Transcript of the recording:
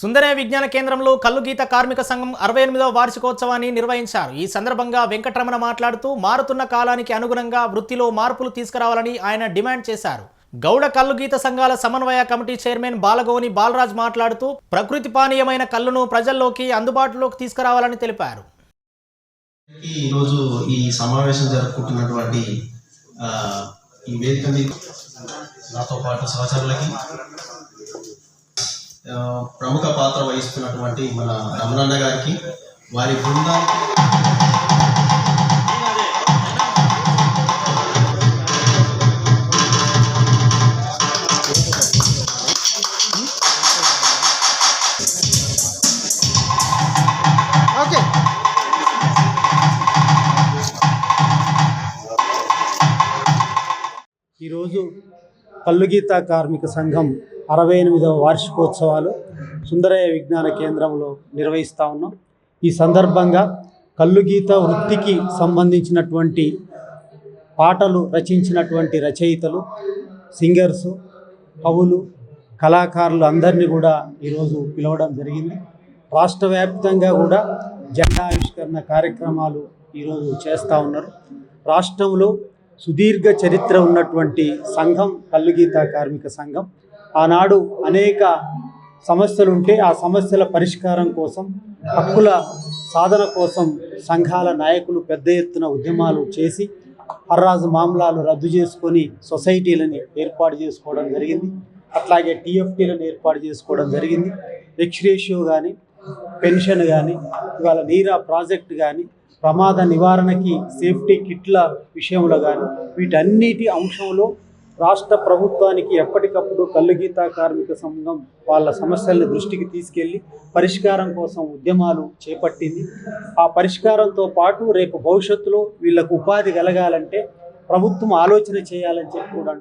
సుందరయ విజ్ఞాన కేంద్రంలో కల్లుగీత కార్మిక సంఘం అరవై ఎనిమిదవ వార్షికోత్సవాన్ని నిర్వహించారు. ఈ సందర్భంగా వెంకటరమణ మాట్లాడుతూ మారుతున్న కాలానికి అనుగుణంగా వృత్తిలో మార్పులు తీసుకురావాలని ఆయన డిమాండ్ చేశారు. గౌడ కల్లుగీత సంఘాల సమన్వయ కమిటీ చైర్మన్ బాలగోని బాలరాజ్ మాట్లాడుతూ ప్రకృతి పానీయమైన కళ్ళును ప్రజల్లోకి అందుబాటులోకి తీసుకురావాలని తెలిపారు. ఈరోజు ఈ సమావేశం జరుపుకుంటున్నటువంటి ఈ వేదిక నాతో పాటు సహచరులకి ప్రముఖ పాత్ర వహిస్తున్నటువంటి మన రమణన్న గారికి వారి బృందానికి ఈరోజు పల్లుగీత కార్మిక సంఘం అరవై ఎనిమిదవ వార్షికోత్సవాలు సుందరయ్య విజ్ఞాన కేంద్రంలో నిర్వహిస్తూ ఉన్నాం. ఈ సందర్భంగా కల్లుగీత వృత్తికి సంబంధించినటువంటి పాటలు రచించినటువంటి రచయితలు సింగర్సు కవులు కళాకారులు అందరినీ కూడా ఈరోజు పిలవడం జరిగింది. రాష్ట్ర వ్యాప్తంగా కూడా జెండా ఆవిష్కరణ కార్యక్రమాలు ఈరోజు చేస్తూ ఉన్నారు. రాష్ట్రంలో సుదీర్ఘ చరిత్ర ఉన్నటువంటి సంఘం కల్లుగీత కార్మిక సంఘం. ఆనాడు అనేక సమస్యలు ఉంటే ఆ సమస్యల పరిష్కారం కోసం హక్కుల సాధన కోసం సంఘాల నాయకులు పెద్ద ఎత్తున ఉద్యమాలు చేసి హర్రాజు మామలాలు రద్దు చేసుకొని సొసైటీలని ఏర్పాటు చేసుకోవడం జరిగింది. అట్లాగే టీఎఫ్టీలను ఏర్పాటు చేసుకోవడం జరిగింది. ఎక్స్రేషియో కానీ పెన్షన్ కానీ ఇవాళ నీరా ప్రాజెక్ట్ కానీ ప్రమాద నివారణకి సేఫ్టీ కిట్ల విషయంలో కానీ వీటన్నిటి అంశంలో రాష్ట్ర ప్రభుత్వానికి ఎప్పటికప్పుడు కల్లుగీత కార్మిక సంఘం వాళ్ళ సమస్యల్ని దృష్టికి తీసుకెళ్ళి పరిష్కారం కోసం ఉద్యమాలు చేపట్టింది. ఆ పరిష్కారంతో పాటు రేపు భవిష్యత్తులో వీళ్ళకు ఉపాధి కలగాలంటే ప్రభుత్వం ఆలోచన చేయాలని చెప్పి కూడా